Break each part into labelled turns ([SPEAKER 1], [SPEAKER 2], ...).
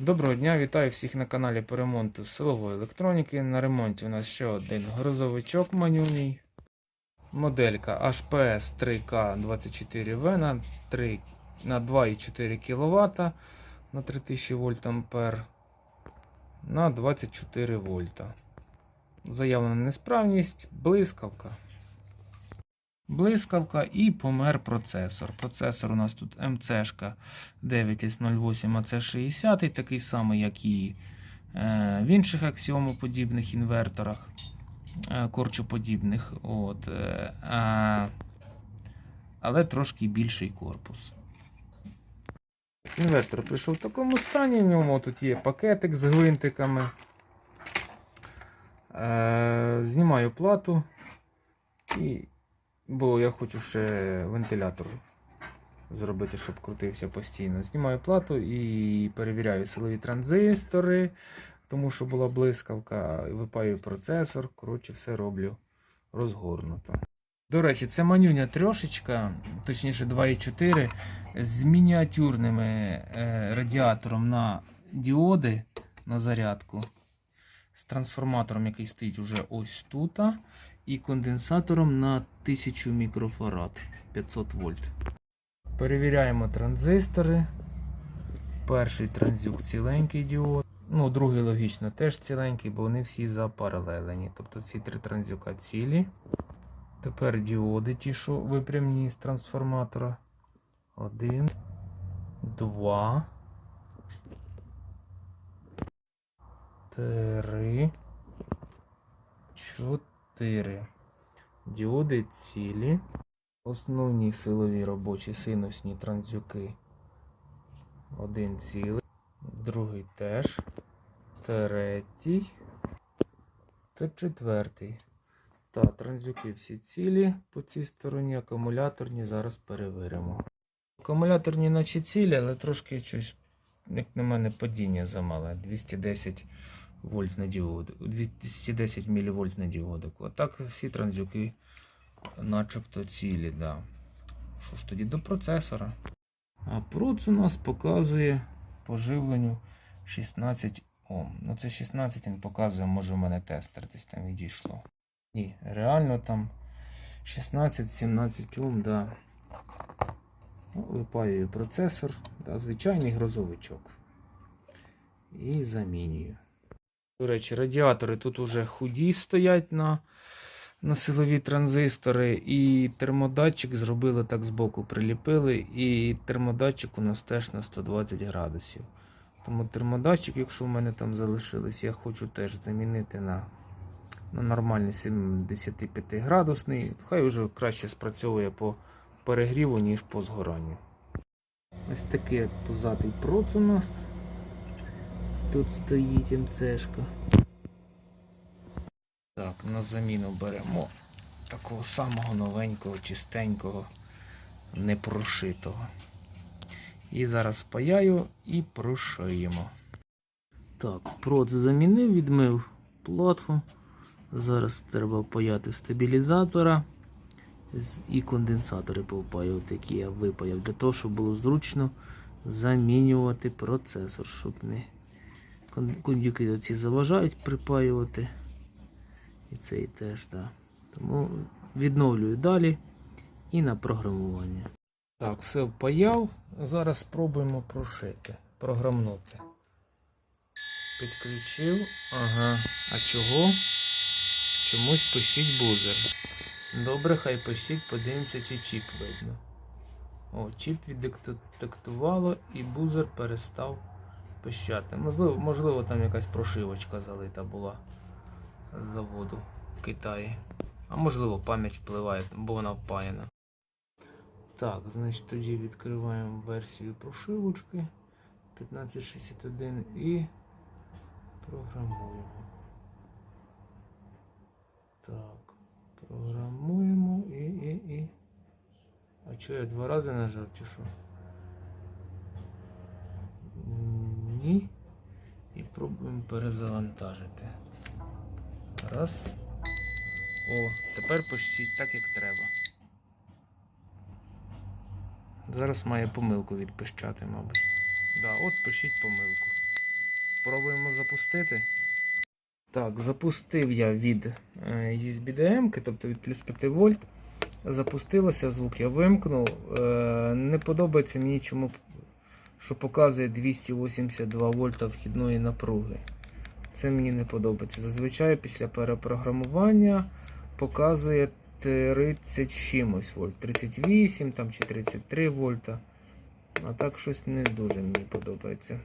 [SPEAKER 1] Доброго дня, вітаю всіх на каналі по ремонту силової електроніки. На ремонті у нас ще один грузовичок манюній. Моделька HPS 3K24V на, 3, на 2,4 кВт на 3000 вольт ампер на 24 вольта. Заявлена несправність, блискавка. Блискавка і помер процесор. Процесор у нас тут МЦшка 9S08 AC60, такий самий, як і е, в інших аксіомоподібних інверторах, е, корчоподібних. От, е, але трошки більший корпус. Інвертор прийшов в такому стані, в ньому тут є пакетик з гвинтиками. Знімаю плату і Бо я хочу ще вентилятор зробити, щоб крутився постійно. Знімаю плату і перевіряю силові транзистори, тому що була блискавка, випаю процесор. Коротше, все роблю розгорнуто. До речі, це манюня трошечка, точніше 2,4 з мініатюрними е, радіатором на діоди на зарядку. З трансформатором, який стоїть уже ось тут і конденсатором на 1000 мікрофарад 500 вольт. Перевіряємо транзистори. Перший транзюк ціленький діод. Ну, другий логічно теж ціленький, бо вони всі запаралелені. Тобто ці три транзюка цілі. Тепер діоди ті, що випрямні з трансформатора. Один, два. Три. Чотири. 4 діоди цілі, основні силові робочі синусні транзюки. Один цілий, другий теж, третій та четвертий. Та транзюки всі цілі по цій стороні, акумуляторні зараз перевіримо. Акумуляторні наче цілі, але трошки щось, як на мене, падіння замале. 210 вольт на діоду, 210 мВ на діодику. А так всі транзюки начебто цілі. Да. Що ж тоді до процесора? А проц у нас показує по живленню 16 Ом. Ну це 16 він показує, може в мене тестер десь там відійшло. Ні, реально там 16-17 Ом, да. Ну, Випаюю процесор, да, звичайний грозовичок. І замінюю. До речі, радіатори тут уже худі стоять на на силові транзистори, і термодатчик зробили так збоку, приліпили, і термодатчик у нас теж на 120 градусів. Тому термодатчик, якщо в мене там залишились, я хочу теж замінити на на нормальний 75 градусний. Хай вже краще спрацьовує по перегріву, ніж по згоранню. Ось такий позатий проц у нас. Тут стоїть МЦшка. Так, на заміну беремо такого самого новенького, чистенького, непрошитого. І зараз паяю і прошиємо. Так, проц замінив, відмив платформу. Зараз треба паяти стабілізатора і конденсатори повпаю, такі я випаяв, для того, щоб було зручно замінювати процесор, щоб не Кондюки оці заважають припаювати. І цей теж, так. Да. Тому відновлюю далі і на програмування. Так, все впаяв. Зараз спробуємо прошити, програмнути. Підключив. Ага. А чого? Чомусь пишіть бузер. Добре, хай пишіть, подивимося, чи чіп видно. О, чіп віддиктувало і бузер перестав пищати. Можливо, можливо, там якась прошивочка залита була з заводу в Китаї. А можливо пам'ять впливає, бо вона впаяна. Так, значить тоді відкриваємо версію прошивочки 1561 і програмуємо. Так, програмуємо і і і. А що я два рази нажав чи що? Ні. І пробуємо перезавантажити. Раз. О, тепер пишіть так, як треба. Зараз має помилку відпищати, мабуть. Да, от пишіть помилку. Пробуємо запустити. Так, запустив я від е, USB-DM, тобто від плюс 5 вольт. Запустилося звук, я вимкнув. Е, Не подобається мені чому, що показує 282 вольта вхідної напруги. Це мені не подобається. Зазвичай після перепрограмування показує 30 чимось вольт, 38 там, чи 33 вольта. А так щось не дуже мені подобається.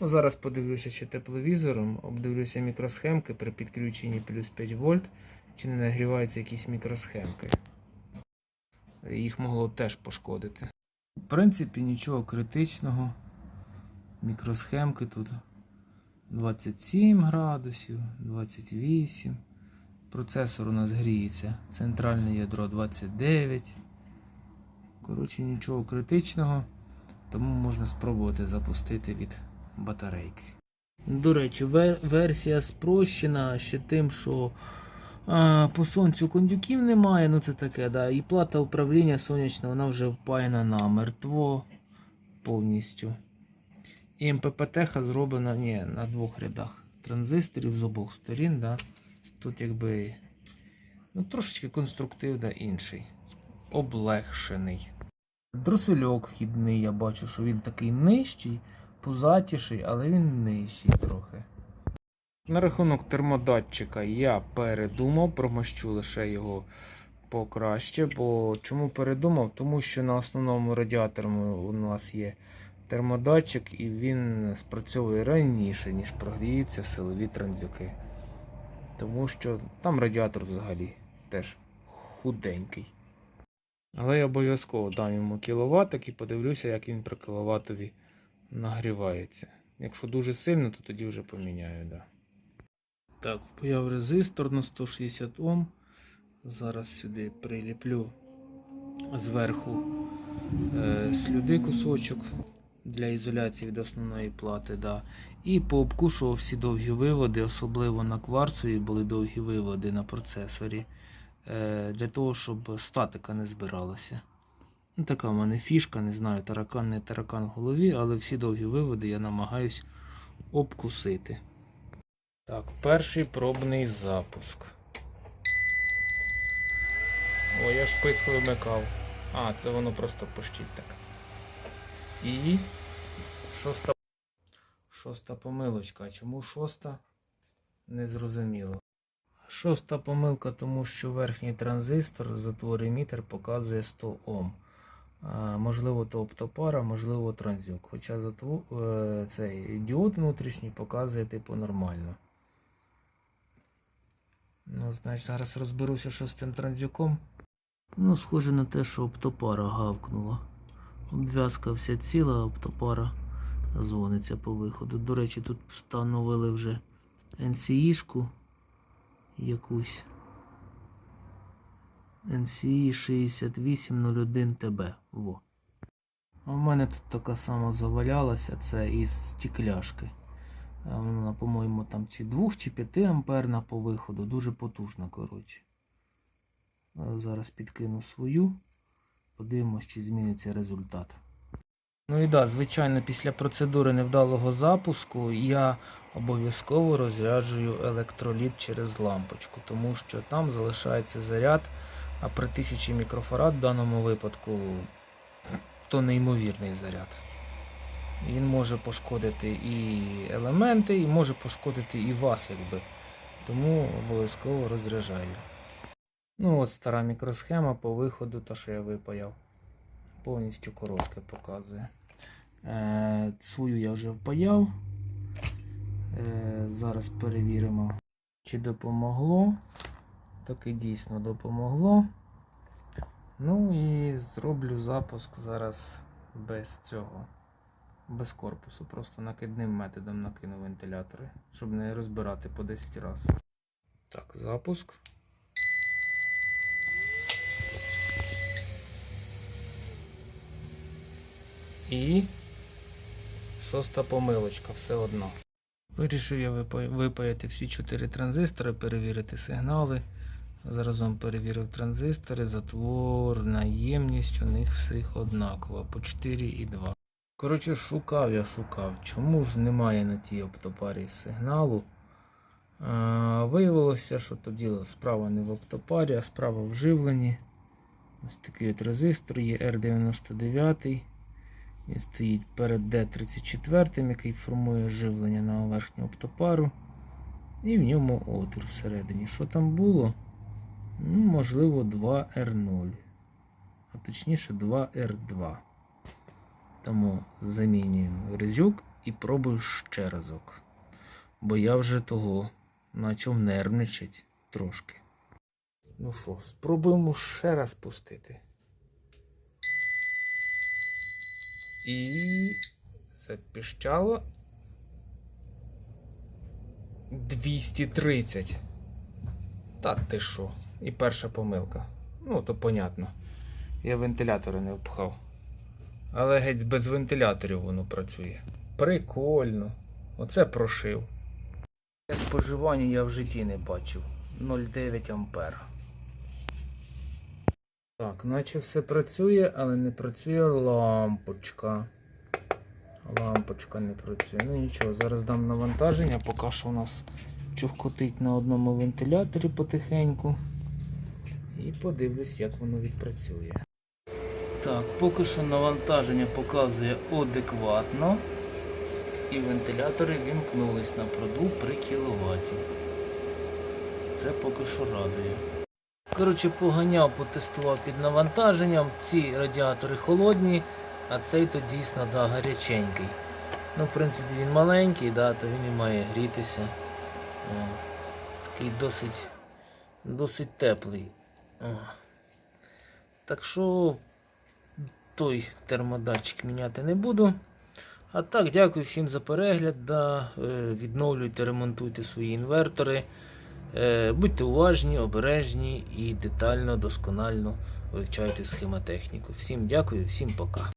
[SPEAKER 1] Ну, зараз подивлюся ще тепловізором, обдивлюся мікросхемки при підключенні плюс 5 вольт, чи не нагріваються якісь мікросхемки. Їх могло теж пошкодити. В принципі, нічого критичного. Мікросхемки тут 27 градусів, 28. Процесор у нас гріється. Центральне ядро 29. Коротше, нічого критичного. Тому можна спробувати запустити від батарейки. До речі, версія спрощена ще тим, що а, по сонцю кондюків немає, ну це таке, да. І плата управління сонячна, вона вже впаяна на мертво повністю. І МППТ зроблена ні, на двох рядах транзисторів з обох сторін. Да. Тут якби ну, трошечки конструктив да, інший. Облегшений. Дросельок вхідний, я бачу, що він такий нижчий, пузатіший, але він нижчий трохи. На рахунок термодатчика я передумав, промащу лише його покраще. Бо чому передумав? Тому що на основному радіаторі у нас є термодатчик і він спрацьовує раніше, ніж прогріються силові транзюки. Тому що там радіатор взагалі теж худенький. Але я обов'язково дам йому кіловатик і подивлюся, як він при кіловатові нагрівається. Якщо дуже сильно, то тоді вже поміняю. Да. Так, впаяв резистор на 160 Ом. Зараз сюди приліплю зверху е, слюди кусочок для ізоляції від основної плати. Да. І пообкушував всі довгі виводи, особливо на кварцові були довгі виводи на процесорі е, для того, щоб статика не збиралася. Ну, така в мене фішка, не знаю, таракан не таракан в голові, але всі довгі виводи я намагаюсь обкусити. Так, перший пробний запуск. О, я ж писк вимикав. А, це воно просто пощить так. І шоста. Шоста помилочка. Чому шоста? Незрозуміло. Шоста помилка, тому що верхній транзистор, затвор емітер показує 100 Ом. Можливо, то оптопара, можливо, транзюк. Хоча е, цей діод внутрішній показує типу нормально. Ну, значить, зараз розберуся, що з цим транзюком. Ну, схоже на те, що оптопара гавкнула. Обв'язка вся ціла, оптопара дзвониться по виходу. До речі, тут встановили вже NCE-шку якусь. NCE 6801 TB. Во. А в мене тут така сама завалялася, це із стекляшки. Вона, по-моєму, там чи 2 чи 5 амперна по виходу, дуже потужна, коротше. Зараз підкину свою. Подивимось, чи зміниться результат. Ну і да, звичайно, після процедури невдалого запуску я обов'язково розряджую електроліт через лампочку, тому що там залишається заряд, а при 1000 мікрофарад в даному випадку то неймовірний заряд. Він може пошкодити і елементи, і може пошкодити і вас, якби. Тому обов'язково розряджаю. Ну от стара мікросхема по виходу, та що я випаяв. Повністю коротке показує. Е, я вже впаяв. Е, зараз перевіримо, чи допомогло. Так і дійсно допомогло. Ну і зроблю запуск зараз без цього. Без корпусу. Просто накидним методом накину вентилятори, щоб не розбирати по 10 разів. Так, запуск. І шоста помилочка, все одно. Вирішив я випаяти всі чотири транзистори, перевірити сигнали. Заразом перевірив транзистори, затвор, наємність у них всіх однакова по 4 і 2. Коротше, шукав я шукав, чому ж немає на тій оптопарі сигналу. А, виявилося, що то діло справа не в оптопарі, а справа в живленні. Ось такий от резистор є R99. Він стоїть перед D34, який формує живлення на верхню оптопару. І в ньому отвір всередині. Що там було? Ну, можливо, 2R0. А точніше 2R2. Тому замінюю резюк і пробую ще разок. Бо я вже того почав нервничати трошки. Ну що, спробуємо ще раз пустити. І запіщало 230. Та ти що? І перша помилка. Ну, то понятно. Я вентилятори не впхав. Але геть без вентиляторів воно працює. Прикольно. Оце прошив. Споживання я в житті не бачив. 0,9 ампер. Так, наче все працює, але не працює лампочка. Лампочка не працює. Ну нічого, зараз дам навантаження, поки що у нас чухкотить на одному вентиляторі потихеньку. І подивлюсь, як воно відпрацює. Так, поки що навантаження показує адекватно. І вентилятори вімкнулись на проду при кіловаті. Це поки що радує. Коротше, поганяв, потестував під навантаженням. Ці радіатори холодні, а цей то дійсно да, гаряченький. Ну, в принципі, він маленький, да, то він і має грітися. О, такий досить, досить теплий. О. Так що той термодатчик міняти не буду. А так, дякую всім за перегляд. Да. Е, Відновлюйте, ремонтуйте свої інвертори. Е, Будьте уважні, обережні і детально, досконально вивчайте схемотехніку. Всім дякую, всім пока.